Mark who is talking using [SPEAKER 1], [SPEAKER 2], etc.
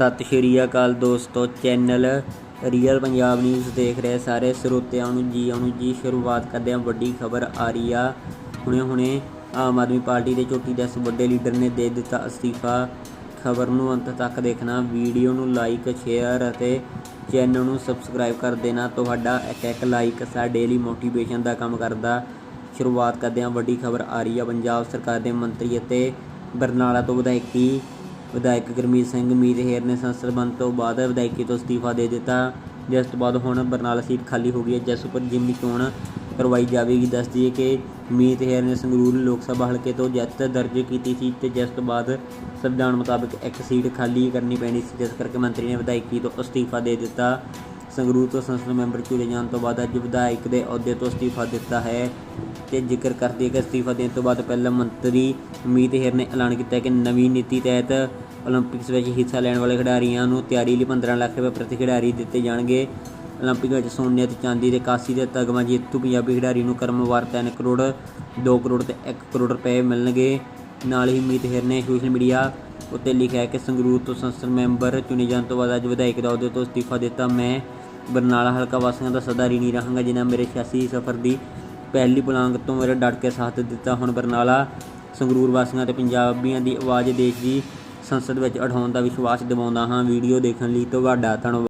[SPEAKER 1] ਸਤਿ ਸ਼੍ਰੀ ਅਕਾਲ ਦੋਸਤੋ, channel real Punjab news ਦੇਖ ਰਹੇ ਸਾਰੇ ਸਰੋਤਿਆਂ ਨੂੰ ਜੀ ਆਉਣ ਜੀ, ਸ਼ੁਰੂਆਤ ਕਰਦੇ ਹਾਂ। ਵੱਡੀ ਖਬਰ ਆ ਰਹੀ ਆ। ਹੁਣੇ ਹੁਣੇ ਆਮ ਆਦਮੀ ਪਾਰਟੀ ਦੇ ਚੋਟੀ ਦੇ ਵੱਡੇ ਲੀਡਰ ਨੇ ਦੇ ਦਿੱਤਾ ਅਸਤੀਫਾ। ਖਬਰ ਨੂੰ ਅੰਤ ਤੱਕ ਦੇਖਣਾ, ਵੀਡੀਓ ਨੂੰ ਲਾਈਕ ਸ਼ੇਅਰ ਅਤੇ ਚੈਨਲ ਨੂੰ ਸਬਸਕ੍ਰਾਈਬ ਕਰ ਦੇਣਾ। ਤੁਹਾਡਾ ਇੱਕ ਇੱਕ ਲਾਈਕ ਸਾਡੇ ਲਈ ਮੋਟੀਵੇਸ਼ਨ ਦਾ ਕੰਮ ਕਰਦਾ। ਸ਼ੁਰੂਆਤ ਕਰਦੇ ਹਾਂ। ਵੱਡੀ ਖਬਰ ਆ ਰਹੀ ਆ। ਪੰਜਾਬ ਸਰਕਾਰ ਦੇ ਮੰਤਰੀ ਅਤੇ ਬਰਨਾਲਾ ਤੋਂ ਵਿਧਾਇਕੀ ਵਿਧਾਇਕ ਗੁਰਮੀਤ ਸਿੰਘ ਮੀਤ ਹੇਰ ਨੇ ਸੰਸਦ ਬੰਦ ਤੋਂ ਬਾਅਦ ਵਿਧਾਇਕੀ ਤੋਂ ਅਸਤੀਫਾ ਦੇ ਦਿੱਤਾ। ਜਿਸ ਤੋਂ ਬਾਅਦ ਹੁਣ ਬਰਨਾਲਾ ਸੀਟ ਖਾਲੀ ਹੋ ਗਈ ਹੈ। ਜਿਸ ਉੱਪਰ ਜਿਮਨੀ ਚੋਣ ਕਰਵਾਈ ਜਾਵੇਗੀ। ਦੱਸ ਦਈਏ ਕਿ ਮੀਤ ਹੇਰ ਨੇ ਸੰਗਰੂਰ ਲੋਕ ਸਭਾ ਹਲਕੇ ਤੋਂ ਜਿੱਤ ਦਰਜ ਕੀਤੀ ਸੀ ਤੇ ਜਿਸ ਤੋਂ ਬਾਅਦ ਸੰਵਿਧਾਨ ਮੁਤਾਬਕ ਇੱਕ ਸੀਟ ਖਾਲੀ ਕਰਨੀ ਪੈਣੀ ਸੀ। ਜਿਸ ਕਰਕੇ ਮੰਤਰੀ ਨੇ ਵਿਧਾਇਕੀ ਤੋਂ ਅਸਤੀਫਾ ਦੇ ਦਿੱਤਾ। ਸੰਗਰੂਰ ਤੋਂ ਸੰਸਦ ਮੈਂਬਰ ਚੁਣੇ ਜਾਣ ਤੋਂ ਬਾਅਦ ਅੱਜ ਵਿਧਾਇਕ ਦੇ ਅਹੁਦੇ ਤੋਂ ਅਸਤੀਫਾ ਦਿੱਤਾ ਹੈ ਤੇ ਜ਼ਿਕਰ ਕਰਦੇ ਕਿ ਅਸਤੀਫਾ ਦੇਣ ਤੋਂ ਬਾਅਦ ਪਹਿਲਾਂ ਮੰਤਰੀ ਮੀਤ ਹੇਰ ਨੇ ਐਲਾਨ ਕੀਤਾ ਕਿ ਨਵੀਂ ਨੀਤੀ ਤਹਿਤ ਓਲੰਪਿਕਸ ਵਿੱਚ ਹਿੱਸਾ ਲੈਣ ਵਾਲੇ ਖਿਡਾਰੀਆਂ ਨੂੰ ਤਿਆਰੀ ਲਈ 15 ਲੱਖ ਰੁਪਏ ਪ੍ਰਤੀ ਖਿਡਾਰੀ ਦਿੱਤੇ ਜਾਣਗੇ। ਓਲੰਪਿਕ ਵਿੱਚ ਸੋਨੇ ਅਤੇ ਚਾਂਦੀ ਦੇ ਕਾਸੀ ਦੇ ਤਗਮਾ ਜੇਤੂ ਪੰਜਾਬੀ ਖਿਡਾਰੀ ਨੂੰ ਕਰਮਵਾਰ 3 ਕਰੋੜ 2 ਕਰੋੜ ਤੇ 1 ਕਰੋੜ ਰੁਪਏ ਮਿਲਣਗੇ। ਨਾਲ ਹੀ ਮੀਤ ਹਿਰ ਨੇ ਸੋਸ਼ਲ ਮੀਡੀਆ ਉੱਤੇ ਲਿਖਿਆ ਹੈ ਕਿ ਸੰਗਰੂਰ ਤੋਂ ਸੰਸਦ ਮੈਂਬਰ ਚੁਣੇ ਜਾਣ ਤੋਂ ਬਾਅਦ ਅੱਜ ਵਿਧਾਇਕ ਦਾ ਅਹੁਦੇ ਤੋਂ ਅਸਤੀਫਾ ਦਿੱਤਾ। ਮੈਂ ਬਰਨਾਲਾ ਹਲਕਾ ਵਾਸੀਆਂ ਦਾ ਸਦਾ ਰੀਣੀ ਰਹਾਂਗਾ, ਜਿਨ੍ਹਾਂ ਮੇਰੇ ਸਿਆਸੀ ਸਫ਼ਰ ਦੀ ਪਹਿਲੀ ਪੁਲਾਂਗ ਤੋਂ ਮੇਰੇ ਡਟ ਕੇ ਸਾਥ ਦਿੱਤਾ। ਹੁਣ ਬਰਨਾਲਾ, ਸੰਗਰੂਰ ਵਾਸੀਆਂ ਤੇ ਪੰਜਾਬੀਆਂ ਦੀ ਆਵਾਜ਼ ਦੇਸ਼ ਦੀ ਸੰਸਦ ਵਿੱਚ ਉਠਾਉਣ ਦਾ ਵਿਸ਼ਵਾਸ ਦਿਵਾਉਂਦਾ ਹਾਂ। ਵੀਡੀਓ ਦੇਖਣ ਲਈ ਤੁਹਾਡਾ ਧੰਨਵਾਦ।